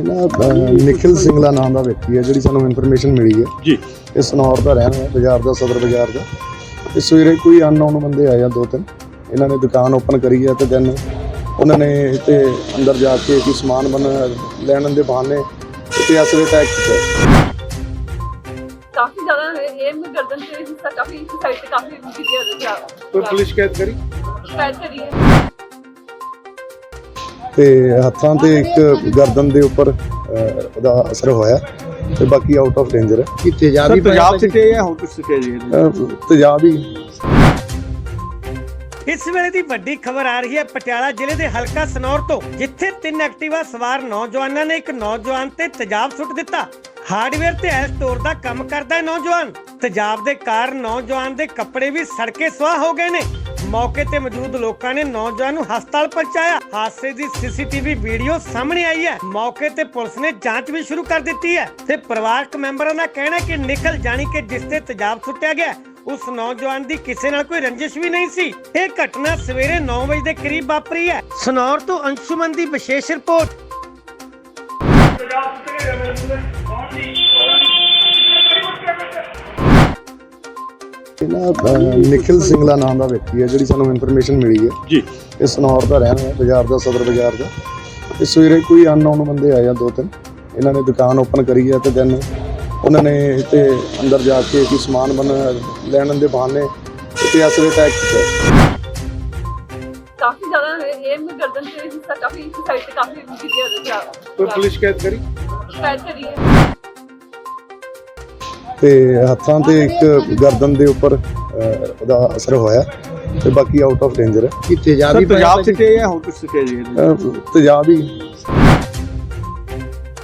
ਨਾ ਨਿਖਿਲ ਸਿੰਘਲਾ ਨਾਮ ਦਾ ਵਿਅਕਤੀ ਹੈ ਜਿਹੜੀ ਸਾਨੂੰ ਇਨਫੋਰਮੇਸ਼ਨ ਮਿਲੀ ਹੈ ਜੀ ਇਹ ਸਨੌਰ ਦਾ ਰਹਿਣ ਵਾਲਾ ਬਾਜ਼ਾਰ ਦਾ ਸਦਰ ਬਾਜ਼ਾਰ ਦਾ ਤੇ ਸਵੇਰੇ ਕੋਈ ਅਨਨੋਨ ਬੰਦੇ ਆਏ ਆ ਦੋ ਤਿੰਨ ਇਹਨਾਂ ਨੇ ਦੁਕਾਨ ਓਪਨ ਕਰੀ ਹੈ ਤੇ ਦੈਨ ਉਹਨਾਂ ਨੇ ਤੇ ਅੰਦਰ ਜਾ ਕੇ ਕੀ ਸਮਾਨ ਬਣ ਲੈਣ ਦੇ ਬਹਾਨੇ ਤੇ ਅਸਲੇ ਅਟੈਕ ਕੀਤਾ ਕਾਫੀ ਜ਼ਿਆਦਾ ਇਹ ਮੈਂ ਗਰਦਨ ਤੇ ਹਿੱਸਾ ਕਾਫੀ ਸਾਈਡ ਤੇ ਕਾਫੀ ਵਿਗਿਆ ਰਿਹਾ ਕੋਈ ਪੁਲਿਸ ਸ਼ਿਕਾਇਤ ਕਰੀ? ਸ਼ਿਕਾਇਤ ਕਰੀ ਹੈ। ਤੇ ਹੱਥਾਂ ਤੇ ਇੱਕ ਗਰਦਨ ਦੇ ਉੱਪਰ ਉਹਦਾ ਅਸਰ ਹੋਇਆ ਤੇ ਬਾਕੀ ਆਊਟ ਆਫ ਡੇਂਜਰ ਹੈ। ਕਿ ਤੇਜ਼ਾਬੀ ਪੰਜਾਬ ਸਿੱਟੇ ਜਾਂ ਹੋਰ ਕੁਝ ਸਿੱਟੇ ਜੀ? ਅਹ, ਤੇਜ਼ਾਬ ਹੀ। ਇਸ ਵੇਲੇ ਦੀ ਵੱਡੀ ਖਬਰ ਆ ਰਹੀ ਹੈ ਪਟਿਆਲਾ ਜ਼ਿਲ੍ਹੇ ਦੇ ਹਲਕਾ ਸਨੌਰ ਤੋਂ ਜਿੱਥੇ ਤਿੰਨ ਐਕਟਿਵਾ ਸਵਾਰ ਨੌਜਵਾਨਾਂ ਨੇ ਇੱਕ ਨੌਜਵਾਨ ਤੇ ਤੇਜ਼ਾਬ ਸੁੱਟ ਦਿੱਤਾ। ਹਾਰਡਵੇਅਰ ਤੇ ਐਲ ਸਟੋਰ ਦਾ ਕੰਮ ਕਰਦਾ ਹੈ ਨੌਜਵਾਨ। ਤੇਜ਼ਾਬ ਦੇ ਕਾਰਨ ਨੌਜਵਾਨ ਦੇ ਕੱਪੜੇ ਵੀ ਸੜਕੇ ਸੁਆਹ ਹੋ ਗਏ ਨੇ। ਮੌਕੇ ਤੇ ਮੌਜੂਦ ਲੋਕਾਂ ਨੇ ਨੌਜਵਾਨ ਨੂੰ ਹਸਪਤਾਲ ਪਹੁੰਚਾਇਆ। ਹਾਦਸੇ ਦੀ ਸੀਸੀਟੀਵੀ ਵੀਡੀਓ ਸਾਹਮਣੇ ਆਈ ਹੈ। ਮੌਕੇ ਤੇ ਪੁਲਿਸ ਨੇ ਜਾਂਚ ਵੀ ਸ਼ੁਰੂ ਕਰ ਦਿੱਤੀ ਹੈ ਤੇ ਪਰਿਵਾਰਕ ਮੈਂਬਰਾਂ ਦਾ ਕਹਿਣਾ ਹੈ ਕਿ ਨਿਕਲ ਜਾਣੀ ਕਿ ਜਿਸ ਤੇ ਤੇਜ਼ਾਬ ਸੁੱਟਿਆ ਗਿਆ, ਉਸ ਨੌਜਵਾਨ ਦੀ ਕਿਸੇ ਨਾਲ ਕੋਈ ਰੰਜਿਸ਼ ਵੀ ਨਹੀਂ ਸੀ। ਇਹ ਘਟਨਾ ਸਵੇਰੇ 9 ਵਜੇ ਦੇ ਕਰੀਬ ਵਾਪਰੀ ਹੈ। ਸਨੌਰ ਤੋਂ ਅੰਸ਼ੁਮਨ ਦੀ ਵਿਸ਼ੇਸ਼ ਰਿਪੋਰਟ। ਪੰਜਾਬ ਕਿਤੇ ਗਏ ਮੇਰੇ ਕੌਣ ਸੀ ਇਹ ਨਾ ਅਹ, ਨਿਖਿਲ ਸਿੰਘਲਾ ਨਾਮ ਦਾ ਵਿਅਕਤੀ ਹੈ ਜਿਹੜੀ ਸਾਨੂੰ ਇਨਫੋਰਮੇਸ਼ਨ ਮਿਲੀ ਹੈ। ਜੀ। ਇਹ ਸਨੌਰ ਦਾ ਰਹਿਣ ਵਾਲਾ ਬਾਜ਼ਾਰ ਦਾ ਸਦਰ ਬਾਜ਼ਾਰ ਦਾ। ਤੇ ਸਵੇਰੇ ਕੋਈ ਅਨਨੋਨ ਬੰਦੇ ਆਏ ਆ ਦੋ ਤਿੰਨ। ਇਹਨਾਂ ਨੇ ਦੁਕਾਨ ਓਪਨ ਕਰੀ ਹੈ ਤੇ ਦੈਨ ਉਹਨਾਂ ਨੇ ਤੇ ਅੰਦਰ ਜਾ ਕੇ ਕੀ ਸਮਾਨ ਬਣ ਲੈਣ ਦੇ ਬਹਾਨੇ ਤੇ ਅਸਲੇ ਅਟੈਕ ਕੀਤਾ ਜ਼ਿਆਦਾ ਇਹ ਮੈਂ ਗਰਦਨ ਤੇ ਹਿੱਸਾ ਕਾਫੀ ਸਾਈਡ ਤੇ ਕਾਫੀ ਵਿਗਿਆ ਰਿਹਾ ਕੋਈ ਪੁਲਿਸ ਸ਼ਿਕਾਇਤ ਕਰੀ? ਸ਼ਿਕਾਇਤ ਕਰੀ ਹੈ। ਤੇ ਹੱਥਾਂ ਤੇ ਇੱਕ ਗਰਦਨ ਦੇ ਉੱਪਰ ਉਹਦਾ ਅਸਰ ਹੋਇਆ ਤੇ ਬਾਕੀ ਆਊਟ ਆਫ ਡੇਂਜਰ ਹੈ। ਕਿ ਤੇਜ਼ਾਬੀ ਪੰਜਾਬ ਸਿੱਟੇ ਜਾਂ ਹੋਰ ਕੁਝ ਸਿੱਟੇ ਜੀ? ਤੇਜ਼ਾਬ ਹੀ।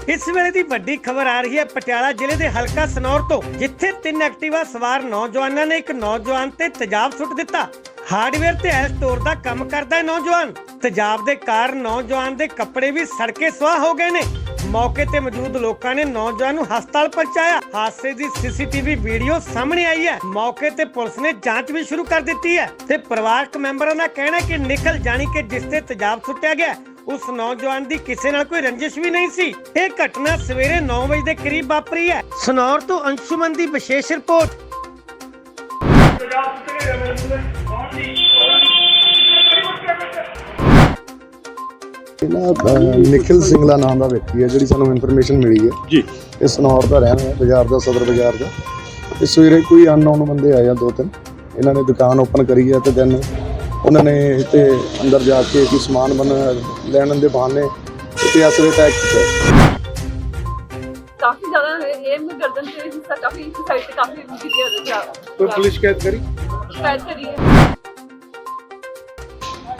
ਇਸ ਵੇਲੇ ਦੀ ਵੱਡੀ ਖਬਰ ਆ ਰਹੀ ਹੈ ਪਟਿਆਲਾ ਜ਼ਿਲ੍ਹੇ ਦੇ ਹਲਕਾ ਸਨੌਰ ਤੋਂ ਜਿੱਥੇ ਤਿੰਨ ਐਕਟਿਵਾ ਸਵਾਰ ਨੌਜਵਾਨਾਂ ਨੇ ਇੱਕ ਨੌਜਵਾਨ ਤੇ ਤੇਜ਼ਾਬ ਸੁੱਟ ਦਿੱਤਾ। ਹਾਰਡਵੇਅਰ ਤੇ ਐਲ ਸਟੋਰ ਦਾ ਕੰਮ ਕਰਦਾ ਹੈ ਨੌਜਵਾਨ। ਤੇਜ਼ਾਬ ਦੇ ਕਾਰਨ ਨੌਜਵਾਨ ਦੇ ਕੱਪੜੇ ਵੀ ਸੜਕੇ ਸੁਆਹ ਹੋ ਗਏ ਨੇ। ਮੌਕੇ ਤੇ ਮੌਜੂਦ ਲੋਕਾਂ ਨੇ ਨੌਜਵਾਨ ਨੂੰ ਹਸਪਤਾਲ ਪਹੁੰਚਾਇਆ। ਹਾਦਸੇ ਦੀ ਸੀਸੀਟੀਵੀ ਵੀਡੀਓ ਸਾਹਮਣੇ ਆਈ ਹੈ। ਮੌਕੇ ਤੇ ਪੁਲਿਸ ਨੇ ਜਾਂਚ ਵੀ ਸ਼ੁਰੂ ਕਰ ਦਿੱਤੀ ਹੈ ਤੇ ਪਰਿਵਾਰਕ ਮੈਂਬਰਾਂ ਦਾ ਕਹਿਣਾ ਹੈ ਕਿ ਨਿਕਲ ਜਾਣੀ ਕਿ ਜਿਸ ਤੇ ਤੇਜ਼ਾਬ ਸੁੱਟਿਆ ਗਿਆ, ਉਸ ਨੌਜਵਾਨ ਦੀ ਕਿਸੇ ਨਾਲ ਕੋਈ ਰੰਜਿਸ਼ ਵੀ ਨਹੀਂ ਸੀ। ਇਹ ਘਟਨਾ ਸਵੇਰੇ 9 ਵਜੇ ਦੇ ਕਰੀਬ ਵਾਪਰੀ ਹੈ। ਸਨੌਰ ਤੋਂ ਅੰਸ਼ੁਮਨ ਦੀ ਵਿਸ਼ੇਸ਼ ਰਿਪੋਰਟ। ਪੰਜਾਬ ਕਿਤੇ ਗਏ ਮੇਰੇ ਕੌਣ ਸੀ ਇਹ ਨਾ ਅਹ, ਨਿਖਿਲ ਸਿੰਘਲਾ ਨਾਮ ਦਾ ਵਿਅਕਤੀ ਹੈ ਜਿਹੜੀ ਸਾਨੂੰ ਇਨਫੋਰਮੇਸ਼ਨ ਮਿਲੀ ਹੈ ਜੀ ਇਹ ਸਨੌਰ ਦਾ ਰਹਿਣ ਵਾਲਾ ਬਾਜ਼ਾਰ ਦਾ ਸਦਰ ਬਾਜ਼ਾਰ ਦਾ ਤੇ ਸਵੇਰੇ ਕੋਈ ਅਨਨੋਨ ਬੰਦੇ ਆਏ ਆ ਦੋ ਤਿੰਨ ਇਹਨਾਂ ਨੇ ਦੁਕਾਨ ਓਪਨ ਕਰੀ ਹੈ ਤੇ ਦੈਨ ਉਹਨਾਂ ਨੇ ਤੇ ਅੰਦਰ ਜਾ ਕੇ ਕੀ ਸਮਾਨ ਬਣ ਲੈਣ ਦੇ ਬਹਾਨੇ ਕੀਤਾ ਕਾਫੀ ਜ਼ਿਆਦਾ ਤੇ ਹਿੱਸਾ ਕਾਫੀ ਸਾਈਡ ਤੇ ਕਾਫੀ ਵਿਗਿਆ ਰਿਹਾ ਕੋਈ ਪੁਲਿਸ ਸ਼ਿਕਾਇਤ ਕਰੀ? ਸ਼ਿਕਾਇਤ ਕਰੀ ਹੈ।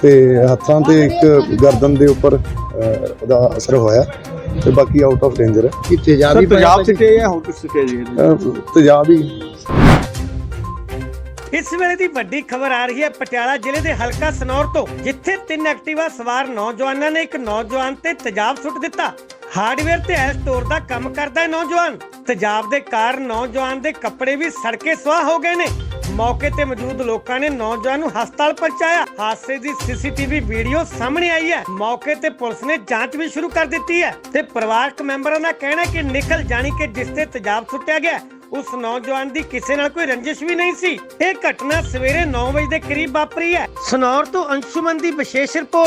ਤੇ ਹੱਥਾਂ ਤੇ ਇੱਕ ਗਰਦਨ ਦੇ ਉੱਪਰ ਅਹ, ਉਹਦਾ ਅਸਰ ਹੋਇਆ ਤੇ ਬਾਕੀ ਆਊਟ ਆਫ ਡੇਂਜਰ ਹੈ। ਕਿ ਤੇਜ਼ਾਬੀ ਪੰਜਾਬ ਸਿੱਟੇ ਜਾਂ ਹੋਰ ਕੁਝ ਸਿੱਟੇ ਜੀ? ਅਹ, ਤੇਜ਼ਾਬ ਹੀ। ਇਸ ਵੇਲੇ ਦੀ ਵੱਡੀ ਖਬਰ ਆ ਰਹੀ ਹੈ ਪਟਿਆਲਾ ਜ਼ਿਲ੍ਹੇ ਦੇ ਹਲਕਾ ਸਨੌਰ ਤੋਂ ਜਿੱਥੇ ਤਿੰਨ ਐਕਟਿਵਾ ਸਵਾਰ ਨੌਜਵਾਨਾਂ ਨੇ ਇੱਕ ਨੌਜਵਾਨ ਤੇ ਤੇਜ਼ਾਬ ਸੁੱਟ ਦਿੱਤਾ। ਹਾਰਡਵੇਅਰ ਤੇ ਐਲ ਸਟੋਰ ਦਾ ਕੰਮ ਕਰਦਾ ਹੈ ਨੌਜਵਾਨ। ਤੇਜ਼ਾਬ ਦੇ ਕਾਰਨ ਨੌਜਵਾਨ ਦੇ ਕੱਪੜੇ ਵੀ ਸੜਕੇ ਸਵਾਹ ਹੋ ਗਏ ਨੇ। ਮੌਕੇ ਤੇ ਮੌਜੂਦ ਲੋਕਾਂ ਨੇ ਨੌਜਵਾਨ ਨੂੰ ਹਸਪਤਾਲ ਪਹੁੰਚਾਇਆ ਹਾਦਸੇ ਦੀ ਸੀਸੀਟੀਵੀ ਵੀਡੀਓ ਸਾਹਮਣੇ ਆਈ ਹੈ। ਮੌਕੇ ਤੇ ਪੁਲਿਸ ਨੇ ਜਾਂਚ ਵੀ ਸ਼ੁਰੂ ਕਰ ਦਿੱਤੀ ਹੈ ਤੇ ਪਰਿਵਾਰਕ ਮੈਂਬਰਾਂ ਦਾ ਕਹਿਣਾ ਹੈ ਕਿ ਨਿਕਲ ਜਾਣੀ ਕਿ ਜਿਸ ਤੇ ਤੇਜ਼ਾਬ ਸੁੱਟਿਆ ਗਿਆ, ਉਸ ਨੌਜਵਾਨ ਦੀ ਕਿਸੇ ਨਾਲ ਕੋਈ ਰੰਜਿਸ਼ ਵੀ ਨਹੀਂ ਸੀ। ਇਹ ਘਟਨਾ ਸਵੇਰੇ 9 ਵਜੇ ਦੇ ਕਰੀਬ ਵਾਪਰੀ ਹੈ। ਸਨੌਰ ਤੋਂ ਅੰਸ਼ੁਮਨ ਦੀ ਵਿਸ਼ੇਸ਼ ਰਿਪੋਰਟ।